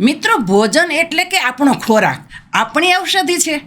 મિત્રો, ભોજન એટલે કે આપણો ખોરાક. આપણી ઔષધિ છે.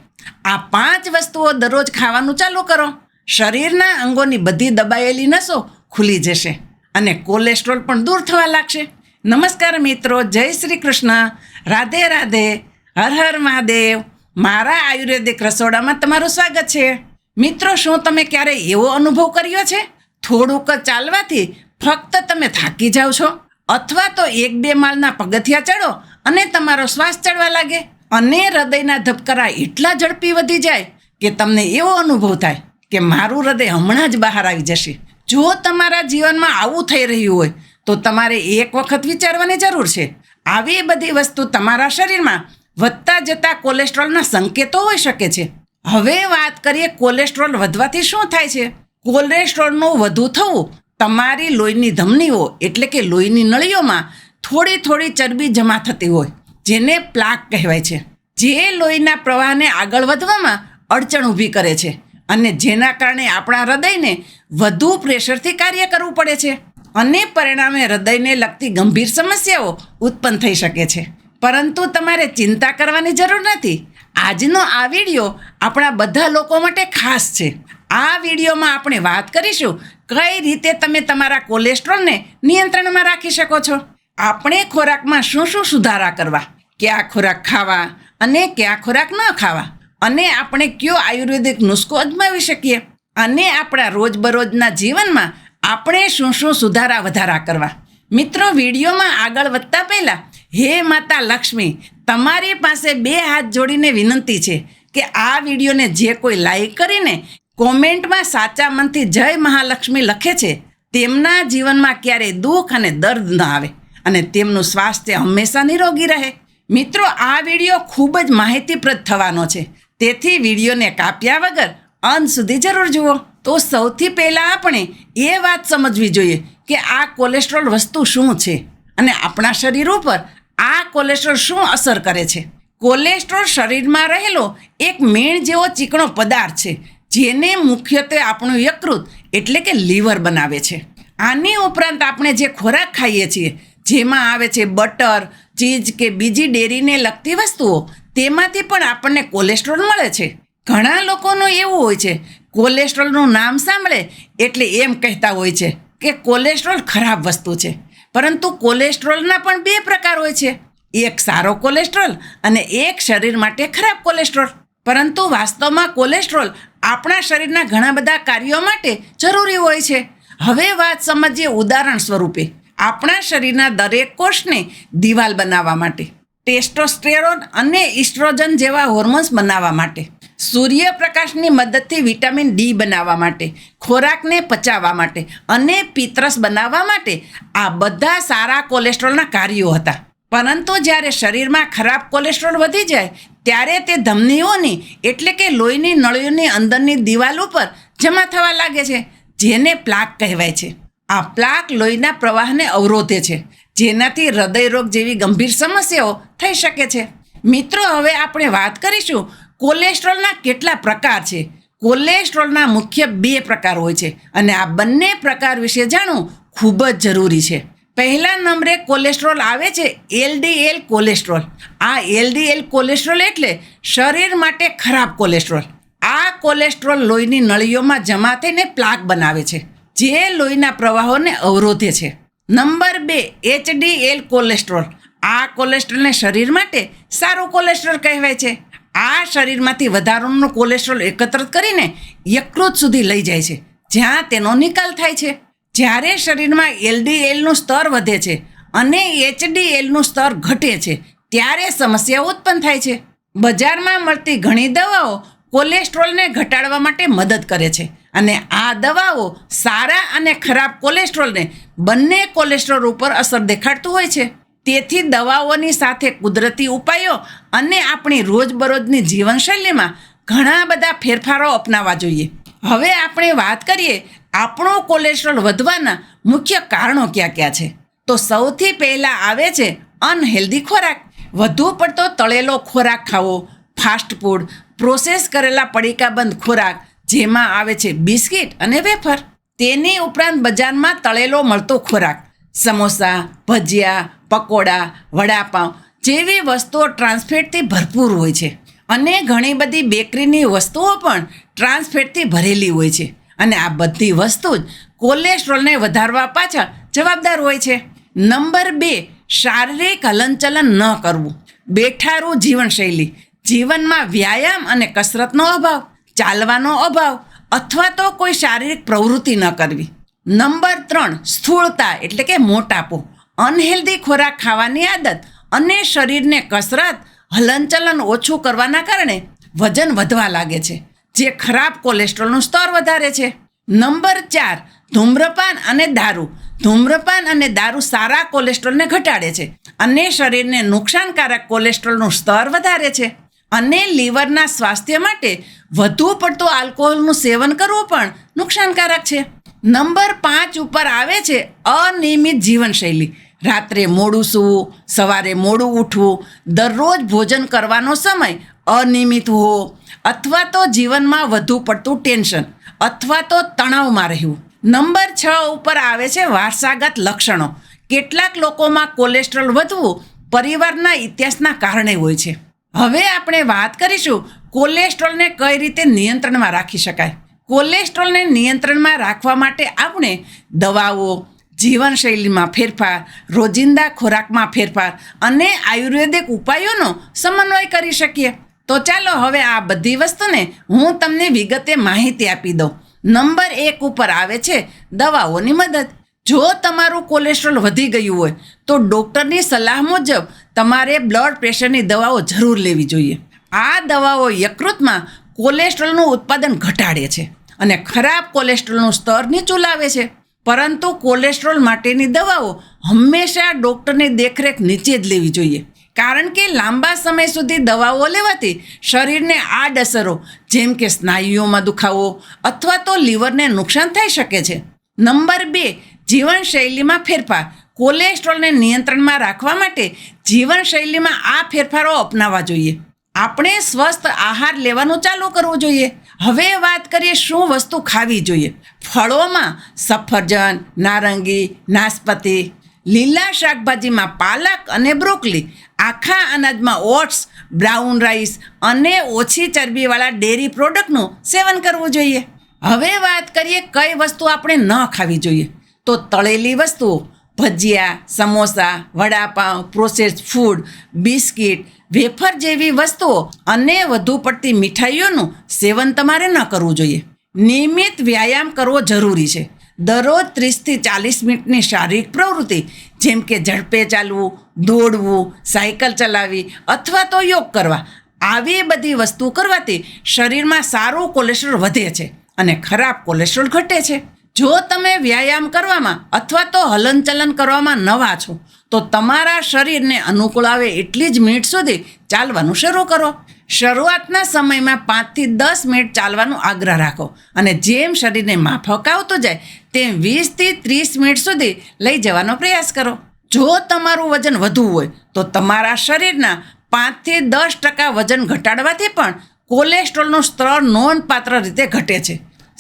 આ પાંચ વસ્તુઓ દરરોજ ખાવાનું ચાલુ કરો. શરીરના અંગોની બધી દબાયેલી નસો ખુલી જશે અને કોલેસ્ટ્રોલ પણ દૂર થવા લાગશે. નમસ્કાર મિત્રો, જય શ્રી કૃષ્ણ. રાધે રાધે, હર હર મહાદેવ. મારા આયુર્વેદિક રસોડામાં તમારું સ્વાગત છે. મિત્રો, શું તમે ક્યારે એવો અનુભવ કર્યો છે? થોડુંક ચાલવાથી ફક્ત તમે થાકી જાઓ છો? અથવા તો એક બે માળના પગથિયા ચડો અને તમારો શ્વાસ ચડવા લાગે અને હૃદયના ધબકારા એટલા ઝડપી વધી જાય કે તમને એવો અનુભવ થાય કે મારું હૃદય હમણાં જ બહાર આવી જશે. જો તમારા જીવનમાં આવું થઈ રહ્યું હોય, તો તમારે એક વખત વિચારવાની જરૂર છે. આવી બધી વસ્તુ તમારા શરીરમાં વધતા જતા કોલેસ્ટ્રોલના સંકેતો હોઈ શકે છે. હવે વાત કરીએ કોલેસ્ટ્રોલ વધવાથી શું થાય છે? કોલેસ્ટ્રોલનું વધુ થવું તમારી લોહીની ધમનીઓ એટલે કે લોહીની નળીઓમાં થોડી થોડી ચરબી જમા થતી હોય, જેને પ્લાક કહેવાય છે. જે લોહીના પ્રવાહને આગળ વધવામાં અડચણ ઊભી કરે છે અને જેના કારણે આપણા હૃદયને વધુ પ્રેશરથી કાર્ય કરવું પડે છે અને પરિણામે હૃદયને લગતી ગંભીર સમસ્યાઓ ઉત્પન્ન થઈ શકે છે. પરંતુ તમારે ચિંતા કરવાની જરૂર નથી. આજનો આ વીડિયો આપણા બધા લોકો માટે ખાસ છે. આ વિડીયોમાં આપણે વાત કરીશું કઈ રીતે તમે તમારા કોલેસ્ટ્રોલને નિયંત્રણમાં રાખી શકો છો. આપણે ખોરાકમાં શું શું સુધારા કરવા? કયા ખોરાક ખાવા અને કયા ખોરાક ન ખાવા? અને આપણે કયો આયુર્વેદિક નુસ્ખો અજમાવી શકીએ? અને આપણા રોજબરોજના જીવનમાં આપણે શું શું સુધારા વધારા કરવા? મિત્રો, વિડીયોમાં આગળ વધતા પહેલાં હે માતા લક્ષ્મી, તમારી પાસે બે હાથ જોડીને વિનંતી છે કે આ વિડીયોને જે કોઈ લાઈક કરીને કોમેન્ટમાં સાચા મનથી જય મહાલક્ષ્મી લખે છે, તેમના જીવનમાં ક્યારેય દુઃખ અને દર્દ ન આવે. અને તેમનું સ્વાસ્થ્ય હંમેશા નિરોગી રહે. મિત્રો, આ વીડિયો ખૂબ જ માહિતીપ્રદ થવાનો છે. તેથી વિડીયોને કાપ્યા વગર અંત સુધી જરૂર જુઓ. તો સૌથી પહેલાં આપણે એ વાત સમજવી જોઈએ કે આ કોલેસ્ટ્રોલ વસ્તુ શું છે અને આપણા શરીર ઉપર આ કોલેસ્ટ્રોલ શું અસર કરે છે. કોલેસ્ટ્રોલ શરીરમાં રહેલો એક મીણ જેવો ચીકણો પદાર્થ છે, જેને મુખ્યત્વે આપણું યકૃત એટલે કે લીવર બનાવે છે. આની ઉપરાંત આપણે જે ખોરાક ખાઈએ છીએ જેમાં આવે છે બટર, ચીઝ કે બીજી ડેરીને લગતી વસ્તુઓ, તેમાંથી પણ આપણને કોલેસ્ટ્રોલ મળે છે. ઘણા લોકોનું એવું હોય છે, કોલેસ્ટ્રોલનું નામ સાંભળે એટલે એમ કહેતા હોય છે કે કોલેસ્ટ્રોલ ખરાબ વસ્તુ છે. પરંતુ કોલેસ્ટ્રોલના પણ બે પ્રકાર હોય છે. એક સારો કોલેસ્ટ્રોલ અને એક શરીર માટે ખરાબ કોલેસ્ટ્રોલ. પરંતુ વાસ્તવમાં કોલેસ્ટ્રોલ આપણા શરીરના ઘણા બધા કાર્યો માટે જરૂરી હોય છે. હવે વાત સમજીએ ઉદાહરણ સ્વરૂપે. આપણા શરીરના દરેક કોષને દિવાલ બનાવવા માટે, ટેસ્ટોસ્ટેરોન અને ઇસ્ટ્રોજન જેવા હોર્મોન્સ બનાવવા માટે, સૂર્યપ્રકાશની મદદથી વિટામિન ડી બનાવવા માટે, ખોરાકને પચાવવા માટે અને પિત્રસ બનાવવા માટે આ બધા સારા કોલેસ્ટ્રોલના કાર્યો હતા. પરંતુ જ્યારે શરીરમાં ખરાબ કોલેસ્ટ્રોલ વધી જાય, ત્યારે તે ધમનીઓની, એટલે કે લોહીની નળીઓની અંદરની દિવાલ ઉપર જમા થવા લાગે છે, જેને પ્લાક કહેવાય છે. આ પ્લાક લોહીના પ્રવાહને અવરોધે છે, જેનાથી હૃદયરોગ જેવી ગંભીર સમસ્યાઓ થઈ શકે છે. મિત્રો, હવે આપણે વાત કરીશું કોલેસ્ટ્રોલના કેટલા પ્રકાર છે. કોલેસ્ટ્રોલના મુખ્ય બે પ્રકાર હોય છે અને આ બંને પ્રકાર વિશે જાણવું ખૂબ જ જરૂરી છે. પહેલા નંબરે કોલેસ્ટ્રોલ આવે છે એલડીએલ કોલેસ્ટ્રોલ. આ એલડીએલ કોલેસ્ટ્રોલ એટલે શરીર માટે ખરાબ કોલેસ્ટ્રોલ. આ કોલેસ્ટ્રોલ લોહીની નળીઓમાં જમા થઈને પ્લાક બનાવે છે. જે લોહીના પ્રવાહોને અવરોધે છે. નંબર બે, એચડીએલ કોલેસ્ટ્રોલ. આ કોલેસ્ટ્રોલને શરીર માટે સારું કોલેસ્ટ્રોલ કહેવાય છે. આ શરીરમાંથી વધારાનું કોલેસ્ટ્રોલ એકત્રિત કરીને યકૃત સુધી લઈ જાય છે, જ્યાં તેનો નિકાલ થાય છે. જ્યારે શરીરમાં એલડીએલનું સ્તર વધે છે અને એચડીએલનું સ્તર ઘટે છે, ત્યારે સમસ્યા ઉત્પન્ન થાય છે. બજારમાં મળતી ઘણી દવાઓ કોલેસ્ટ્રોલને ઘટાડવા માટે મદદ કરે છે. અને આ દવાઓ સારા અને ખરાબ કોલેસ્ટ્રોલને બંને કોલેસ્ટ્રોલ ઉપર અસર દેખાડતું હોય છે. તેથી દવાઓની સાથે કુદરતી ઉપાયો અને આપણી રોજબરોજની જીવનશૈલીમાં ઘણા બધા ફેરફારો અપનાવવા જોઈએ. હવે આપણે વાત કરીએ આપણો કોલેસ્ટ્રોલ વધવાના મુખ્ય કારણો ક્યાં ક્યાં છે. તો સૌથી પહેલાં આવે છે અનહેલ્ધી ખોરાક. વધુ પડતો તળેલો ખોરાક ખાવો, ફાસ્ટ ફૂડ, પ્રોસેસ કરેલા પડીકાબંધ ખોરાક જેમાં આવે છે બિસ્કિટ અને વેફર. તેની ઉપરાંત બજારમાં તળેલો મળતો ખોરાક. સમોસા, ભજીયા, પકોડા વડાપાઉં જેવી વસ્તુઓ ટ્રાન્સફેટથી ભરપૂર હોય છે. અને ઘણી બધી બેકરીની વસ્તુઓ પણ ટ્રાન્સફેટથી ભરેલી હોય છે. અને આ બધી વસ્તુ જ કોલેસ્ટ્રોલને વધારવા પાછળ જવાબદાર હોય છે. નંબર બે, શારીરિક હલનચલન ન કરવું. બેઠારું જીવનશૈલી. જીવનમાં વ્યાયામ અને કસરતનો અભાવ. ચાલવાનો અભાવ અથવા તો કોઈ શારીરિક પ્રવૃત્તિ ન કરવી. નંબર ત્રણ, સ્થૂળતા એટલે કે મોટાપો. અનહેલ્ધી ખોરાક ખાવાની આદત અને શરીરને કસરત, હલનચલન ઓછું કરવાના કારણે વજન વધવા લાગે છે, જે ખરાબ કોલેસ્ટ્રોલનું સ્તર વધારે છે. નંબર ચાર, ધૂમ્રપાન અને દારૂ. ધૂમ્રપાન અને દારૂ સારા કોલેસ્ટ્રોલને ઘટાડે છે અને શરીરને નુકસાનકારક કોલેસ્ટ્રોલનું સ્તર વધારે છે અને લીવરના સ્વાસ્થ્ય માટે વધુ પડતું આલ્કોહોલનું સેવન કરવું પણ નુકસાનકારક છે. નંબર પાંચ ઉપર આવે છે અનિયમિત જીવનશૈલી. રાત્રે મોડું સૂવું, સવારે મોડું ઉઠવું, દરરોજ ભોજન કરવાનો સમય અનિયમિત હોવો, અથવા તો જીવનમાં વધુ પડતું ટેન્શન, અથવા તો તણાવમાં રહેવું. નંબર છ ઉપર આવે છે વારસાગત લક્ષણો. કેટલાક લોકોમાં કોલેસ્ટ્રોલ વધવું પરિવારના ઇતિહાસના કારણે હોય છે. હવે આપણે વાત કરીશું કોલેસ્ટ્રોલને કઈ રીતે નિયંત્રણમાં રાખી શકાય. કોલેસ્ટ્રોલને નિયંત્રણમાં રાખવા માટે આપણે દવાઓ, જીવનશૈલીમાં ફેરફાર, રોજિંદા ખોરાકમાં ફેરફાર અને આયુર્વેદિક ઉપાયોનો સમન્વય કરી શકીએ. તો ચાલો હવે આ બધી વસ્તુને હું તમને વિગતે માહિતી આપી દઉં. નંબર એક ઉપર આવે છે દવાઓની મદદ. જો તમારું કોલેસ્ટ્રોલ વધી ગયું હોય, તો ડૉક્ટરની સલાહ મુજબ તમારે બ્લડ પ્રેશરની દવાઓ જરૂર લેવી જોઈએ. આ દવાઓ યકૃતમાં કોલેસ્ટ્રોલનું ઉત્પાદન ઘટાડે છે અને ખરાબ કોલેસ્ટ્રોલનું સ્તર નીચું લાવે છે. પરંતુ કોલેસ્ટ્રોલ માટેની દવાઓ હંમેશા ડૉક્ટરની દેખરેખ નીચે જ લેવી જોઈએ. કારણ કે લાંબા સમય સુધી દવાઓ લેવાથી શરીરને આડઅસરો જેમ કે સ્નાયુઓમાં દુખાવો અથવા તો લીવરને નુકસાન થઈ શકે છે. નંબર બે, જીવનશૈલીમાં ફેરફાર. કોલેસ્ટ્રોલને નિયંત્રણમાં રાખવા માટે જીવનશૈલીમાં આ ફેરફારો અપનાવવા જોઈએ. આપણે સ્વસ્થ આહાર લેવાનું ચાલુ કરવું જોઈએ. હવે વાત કરીએ શું વસ્તુ ખાવી જોઈએ. ફળોમાં સફરજન, નારંગી નાસપતિ લીલા શાકભાજીમાં પાલક અને બ્રોકલી, આખા અનાજમાં ઓટ્સ, બ્રાઉન રાઈસ અને ઓછી ચરબીવાળા ડેરી પ્રોડક્ટનું સેવન કરવું જોઈએ. હવે વાત કરીએ કઈ વસ્તુ આપણે ન ખાવી જોઈએ. તો તળેલી વસ્તુઓ bhajiya, samosa vada pav process food biscuit, wafer જેવી વસ્તુઓ અને વધુ પડતી મીઠાઈઓનું સેવન તમારે ન કરવું જોઈએ. નિયમિત વ્યાયામ કરવો જરૂરી છે. દરરોજ ત્રીસથી ચાલીસ મિનિટની શારીરિક પ્રવૃત્તિ, જેમ કે ઝડપે ચાલવું, દોડવું, સાયકલ ચલાવવી અથવા તો યોગ કરવા, આવી બધી વસ્તુ કરવાથી શરીરમાં સારું કોલેસ્ટ્રોલ વધે છે અને ખરાબ કોલેસ્ટ્રોલ ઘટે છે. જો તમે વ્યાયામ કરવામાં અથવા તો હલનચલન કરવામાં નવા છો, તો તમારા શરીરને અનુકૂળ આવે એટલી જ મિનિટ સુધી ચાલવાનું શરૂ કરો. શરૂઆતના સમયમાં પાંચથી દસ મિનિટ ચાલવાનો આગ્રહ રાખો અને જેમ શરીરને માફક આવતું જાય, તેમ વીસથી ત્રીસ મિનિટ સુધી લઈ જવાનો પ્રયાસ કરો. જો તમારું વજન વધુ હોય, તો તમારા શરીરના પાંચથી દસ ટકા વજન ઘટાડવાથી પણ કોલેસ્ટ્રોલનું સ્તર નોંધપાત્ર રીતે ઘટે છે.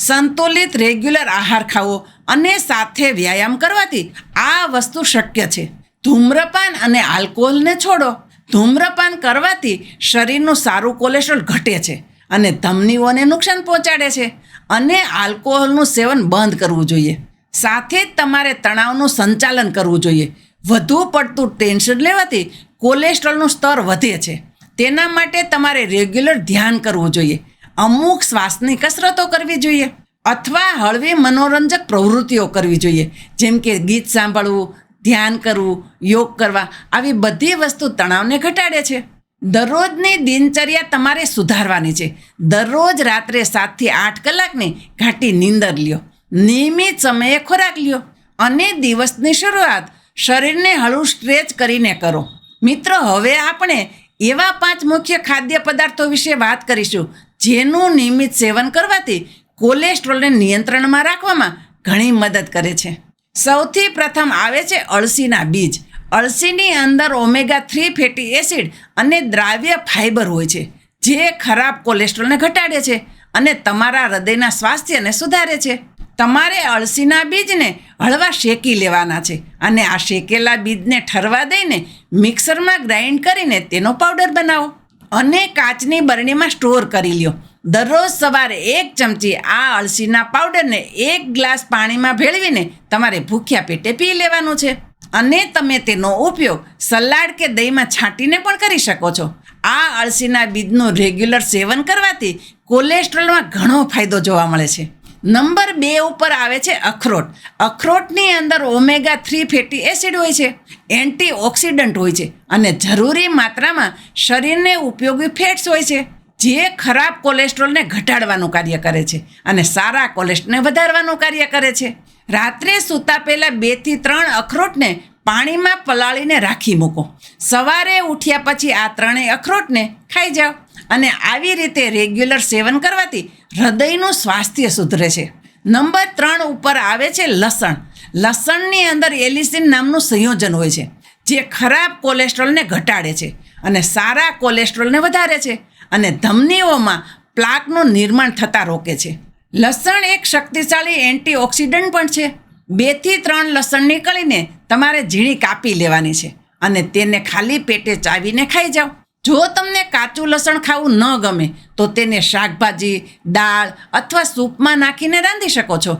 સંતુલિત રેગ્યુલર આહાર ખાવો અને સાથે વ્યાયામ કરવાથી આ વસ્તુ શક્ય છે. ધૂમ્રપાન અને આલ્કોહોલને છોડો. ધૂમ્રપાન કરવાથી શરીરનું સારું કોલેસ્ટ્રોલ ઘટે છે અને ધમનીઓને નુકસાન પહોંચાડે છે અને આલ્કોહોલનું સેવન બંધ કરવું જોઈએ. સાથે જ તમારે તણાવનું સંચાલન કરવું જોઈએ. વધુ પડતું ટેન્શન લેવાથી કોલેસ્ટ્રોલનું સ્તર વધે છે. તેના માટે તમારે રેગ્યુલર ધ્યાન કરવું જોઈએ. અમુક શ્વાસની કસરતો કરવી જોઈએ અથવા હળવી મનોરંજક પ્રવૃત્તિઓ કરવી જોઈએ. જેમ કે ગીત સાંભળવું, ધ્યાન કરવું, યોગ કરવા, આવી બધી વસ્તુ તણાવને ઘટાડે છે. દરરોજની દિનચર્યા તમારે સુધારવાની છે. દરરોજ રાત્રે સાતથી આઠ કલાકની ઘાટી નીંદર લ્યો. નિયમિત સમયે ખોરાક લ્યો અને દિવસની શરૂઆત શરીરને હળવું સ્ટ્રેચ કરીને કરો. મિત્રો, હવે આપણે એવા પાંચ મુખ્ય ખાદ્ય પદાર્થો વિશે વાત કરીશું જેનું નિયમિત સેવન કરવાથી કોલેસ્ટ્રોલને નિયંત્રણમાં રાખવામાં ઘણી મદદ કરે છે. સૌથી પ્રથમ આવે છે અળસીના બીજ. અળસીની અંદર ઓમેગા થ્રી ફેટી એસિડ અને દ્રાવ્ય ફાઇબર હોય છે, જે ખરાબ કોલેસ્ટ્રોલને ઘટાડે છે અને તમારા હૃદયના સ્વાસ્થ્યને સુધારે છે. તમારે અળસીના બીજને હળવા શેકી લેવાના છે અને આ શેકેલા બીજને ઠરવા દઈને મિક્સરમાં ગ્રાઇન્ડ કરીને તેનો પાવડર બનાવો. અને કાચની બરણીમાં સ્ટોર કરી લ્યો. દરરોજ સવારે એક ચમચી આ અળસીના પાવડરને એક ગ્લાસ પાણીમાં ભેળવીને તમારે ભૂખ્યા પેટે પી લેવાનું છે. અને તમે તેનો ઉપયોગ સલાડ કે દહીંમાં છાંટીને પણ કરી શકો છો. આ અળસીના બીજનું રેગ્યુલર સેવન કરવાથી કોલેસ્ટ્રોલમાં ઘણો ફાયદો જોવા મળે છે. નંબર બે ઉપર આવે છે અખરોટ. અખરોટની અંદર ઓમેગા થ્રી ફેટી એસિડ હોય છે એન્ટીઓક્સિડન્ટ હોય છે અને જરૂરી માત્રામાં શરીરને ઉપયોગી ફેટ્સ હોય છે, જે ખરાબ કોલેસ્ટ્રોલને ઘટાડવાનું કાર્ય કરે છે અને સારા કોલેસ્ટ્રોલને વધારવાનું કાર્ય કરે છે. રાત્રે સૂતા પહેલાં બેથી ત્રણ અખરોટને પાણીમાં પલાળીને રાખી મૂકો. સવારે ઉઠ્યા પછી આ ત્રણેય અખરોટને ખાઈ જાઓ. અને આવી રીતે રેગ્યુલર સેવન કરવાથી હૃદયનું સ્વાસ્થ્ય સુધરે છે. નંબર ત્રણ ઉપર આવે છે લસણ. લસણની અંદર એલિસિન નામનું સંયોજન હોય છે, જે ખરાબ કોલેસ્ટ્રોલને ઘટાડે છે અને સારા કોલેસ્ટ્રોલને વધારે છે અને ધમનીઓમાં પ્લાકનું નિર્માણ થતાં રોકે છે. લસણ એક શક્તિશાળી એન્ટીઓક્સિડન્ટ પણ છે. બેથી ત્રણ લસણ નીકળીને તમારે ઝીણી કાપી લેવાની છે અને તેને ખાલી પેટે ચાવીને ખાઈ જાઓ. જો તમને કાચું લસણ ખાવું ન ગમે, તો તેને શાકભાજી, દાળ અથવા સૂપમાં નાખીને રાંધી શકો છો.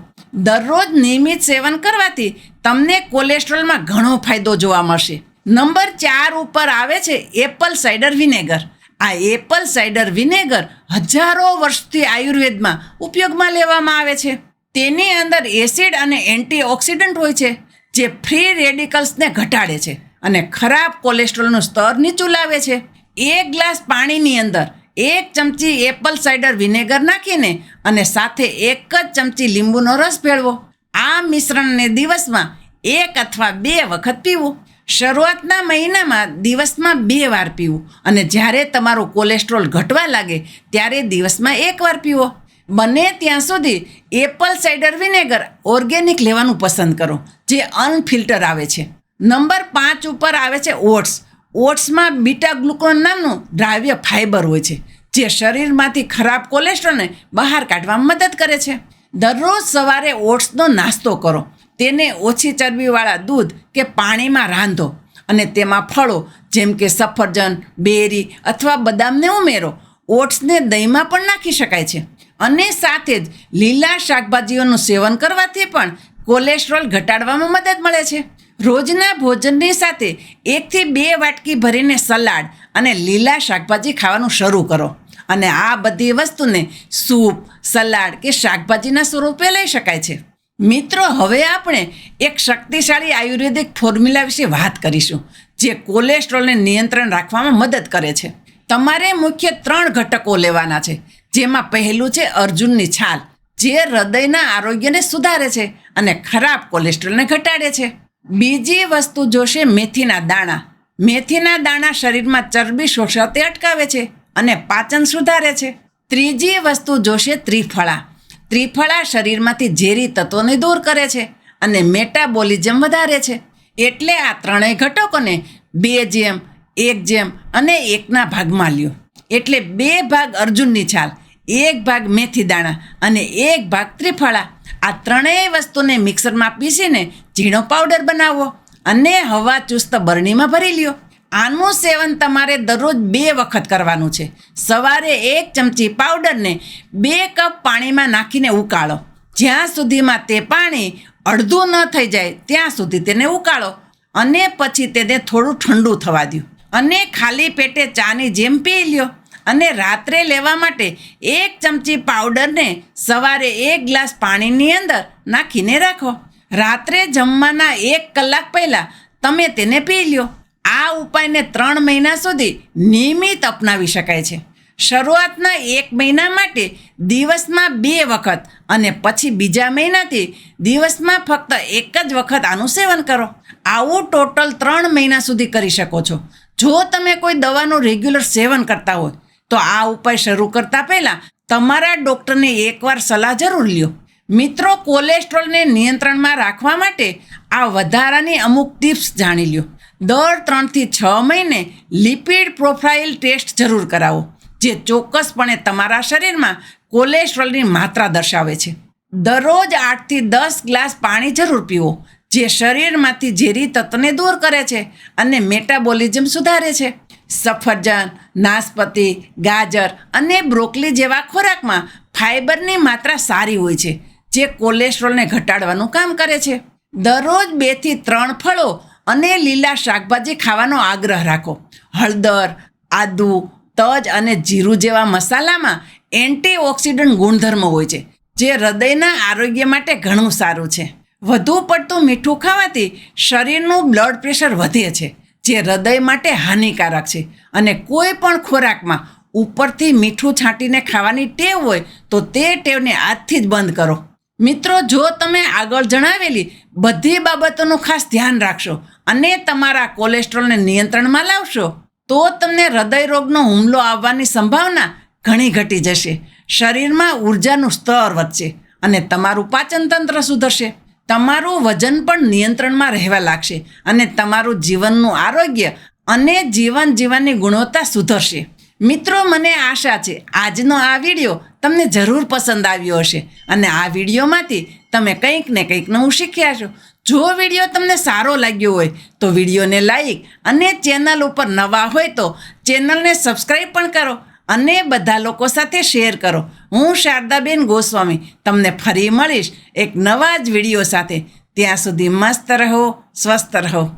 દરરોજ નિયમિત સેવન કરવાથી તમને કોલેસ્ટ્રોલમાં ઘણો ફાયદો જોવા મળશે. નંબર ચાર ઉપર આવે છે એપલ સાઇડર વિનેગર. આ એપલ સાઇડર વિનેગર હજારો વર્ષથી આયુર્વેદમાં ઉપયોગમાં લેવામાં આવે છે. તેની અંદર એસિડ અને એન્ટીઓક્સિડન્ટ હોય છે, જે ફ્રી રેડિકલ્સને ઘટાડે છે અને ખરાબ કોલેસ્ટ્રોલનું સ્તર નીચું લાવે છે. એક ગ્લાસ પાણીની અંદર એક ચમચી એપલ સાઇડર વિનેગર નાખીને અને સાથે એક જ ચમચી લીંબુનો રસ ભેળવો. આ મિશ્રણને દિવસમાં એક અથવા બે વખત પીવું. શરૂઆતના મહિનામાં દિવસમાં બે વાર પીવું. અને જ્યારે તમારું કોલેસ્ટ્રોલ ઘટવા લાગે, ત્યારે દિવસમાં એક વાર પીવો. બને ત્યાં સુધી એપલ સાઇડર વિનેગર ઓર્ગેનિક લેવાનું પસંદ કરો, જે અનફિલ્ટર આવે છે. નંબર પાંચ ઉપર આવે છે ઓટ્સ. ઓટ્સમાં બીટા ગ્લુકોન નામનું દ્રાવ્ય ફાઇબર હોય છે, જે શરીરમાંથી ખરાબ કોલેસ્ટ્રોલને બહાર કાઢવામાં મદદ કરે છે. દરરોજ સવારે ઓટ્સનો નાસ્તો કરો. તેને ઓછી ચરબીવાળા દૂધ કે પાણીમાં રાંધો અને તેમાં ફળો, જેમ કે સફરજન, બેરી અથવા બદામને ઉમેરો. ઓટ્સને દહીંમાં પણ નાખી શકાય છે અને સાથે જ લીલા શાકભાજીઓનું સેવન કરવાથી પણ કોલેસ્ટ્રોલ ઘટાડવામાં મદદ મળે છે. રોજના ભોજનની સાથે એકથી બે વાટકી ભરીને સલાડ અને લીલા શાકભાજી ખાવાનું શરૂ કરો. અને આ બધી વસ્તુને સૂપ, સલાડ કે શાકભાજીના સ્વરૂપે લઈ શકાય છે. મિત્રો, હવે આપણે એક શક્તિશાળી આયુર્વેદિક ફોર્મ્યુલા વિશે વાત કરીશું, જે કોલેસ્ટ્રોલને નિયંત્રણ રાખવામાં મદદ કરે છે. તમારે મુખ્ય ત્રણ ઘટકો લેવાના છે, જેમાં પહેલું છે અર્જુનની છાલ, જે હૃદયના આરોગ્યને સુધારે છે અને ખરાબ કોલેસ્ટ્રોલને ઘટાડે છે. બીજી વસ્તુ જોશે મેથીના દાણા. મેથીના દાણા શરીરમાં ચરબી શોષતે અટકાવે છે અને પાચન સુધારે છે. ત્રીજી વસ્તુ જોશે ત્રિફળા. ત્રિફળા શરીરમાંથી ઝેરી તત્વોને દૂર કરે છે અને મેટાબોલિઝમ વધારે છે. એટલે આ ત્રણેય ઘટકોને બે જેમ, એક જેમ અને એકના ભાગમાં લ્યો. એટલે બે ભાગ અર્જુનની છાલ, એક ભાગ મેથી દાણા અને એક ભાગ ત્રિફળા. આ ત્રણેય વસ્તુને મિક્સરમાં પીસીને ઝીણો પાવડર બનાવો અને હવા ચુસ્ત બરણીમાં ભરી લ્યો. આનું સેવન તમારે દરરોજ બે વખત કરવાનું છે. સવારે એક ચમચી પાવડરને બે કપ પાણીમાં નાખીને ઉકાળો. જ્યાં સુધીમાં તે પાણી અડધું ન થઈ જાય ત્યાં સુધી તેને ઉકાળો અને પછી તેને થોડું ઠંડુ થવા દો અને ખાલી પેટે ચાની જેમ પી લ્યો. અને રાત્રે લેવા માટે એક ચમચી પાવડરને સવારે એક ગ્લાસ પાણીની અંદર નાખીને રાખો. રાત્રે જમવાના એક કલાક પહેલાં તમે તેને પી લ્યો. આ ઉપાયને ત્રણ મહિના સુધી નિયમિત અપનાવી શકાય છે. શરૂઆતના એક મહિના માટે દિવસમાં બે વખત અને પછી બીજા મહિનાથી દિવસમાં ફક્ત એક જ વખત આનું સેવન કરો. આવું ટોટલ ત્રણ મહિના સુધી કરી શકો છો. જો તમે કોઈ દવાનું રેગ્યુલર સેવન કરતા હોય તો આ ઉપાય શરૂ કરતા પહેલાં તમારા ડૉક્ટરને એકવાર સલાહ જરૂર લ્યો. મિત્રો, કોલેસ્ટ્રોલને નિયંત્રણમાં રાખવા માટે આ વધારાની અમુક ટિપ્સ જાણી લ્યો. દર ત્રણથી છ મહિને લિપિડ પ્રોફાઇલ ટેસ્ટ જરૂર કરાવો, જે ચોક્કસપણે તમારા શરીરમાં કોલેસ્ટ્રોલની માત્રા દર્શાવે છે. દરરોજ આઠથી દસ ગ્લાસ પાણી જરૂર પીવો, જે શરીરમાંથી ઝેરી તત્વને દૂર કરે છે અને મેટાબોલિઝમ સુધારે છે. સફરજન નાસપતિ ગાજર અને બ્રોકલી જેવા ખોરાકમાં ફાઇબરની માત્રા સારી હોય છે, જે કોલેસ્ટ્રોલને ઘટાડવાનું કામ કરે છે. દરરોજ બેથી ત્રણ ફળો અને લીલા શાકભાજી ખાવાનો આગ્રહ રાખો. હળદર, આદુ, તજ અને જીરું જેવા મસાલામાં એન્ટીઓક્સિડન્ટ ગુણધર્મ હોય છે, જે હૃદયના આરોગ્ય માટે ઘણું સારું છે. વધુ પડતું મીઠું ખાવાથી શરીરનું બ્લડ પ્રેશર વધે છે. જે હૃદય માટે હાનિકારક છે. અને કોઈ પણ ખોરાકમાં ઉપરથી મીઠું છાંટીને ખાવાની ટેવ હોય, તો તે ટેવને આજથી જ બંધ કરો. મિત્રો, જો તમે આગળ જણાવેલી બધી બાબતોનું ખાસ ધ્યાન રાખશો અને તમારા કોલેસ્ટ્રોલને નિયંત્રણમાં લાવશો, તો તમને હૃદય રોગનો હુમલો આવવાની સંભાવના ઘણી ઘટી જશે. શરીરમાં ઉર્જાનું સ્તર વધશે અને તમારું પાચન તંત્ર સુધરશે. તમારું વજન પણ નિયંત્રણમાં રહેવા લાગશે અને તમારું જીવનનું આરોગ્ય અને જીવન જીવનની ગુણવત્તા સુધરશે. મિત્રો, મને આશા છે, આજનો આ વીડિયો તમને જરૂર પસંદ આવ્યો હશે અને આ વિડીયોમાંથી તમે કંઈક ને કંઈક નવું શીખ્યા છો. જો વીડિયો તમને સારો લાગ્યો હોય તો વિડીયોને લાઈક અને ચેનલ ઉપર નવા હોય તો ચેનલને સબસ્ક્રાઈબ પણ કરો અને બધા લોકો સાથે શેર કરો. હું શારદાબેન ગોસ્વામી તમને ફરી મળીશ એક નવા જ વીડિયો સાથે. ત્યાં સુધી મસ્ત રહો, સ્વસ્થ રહો.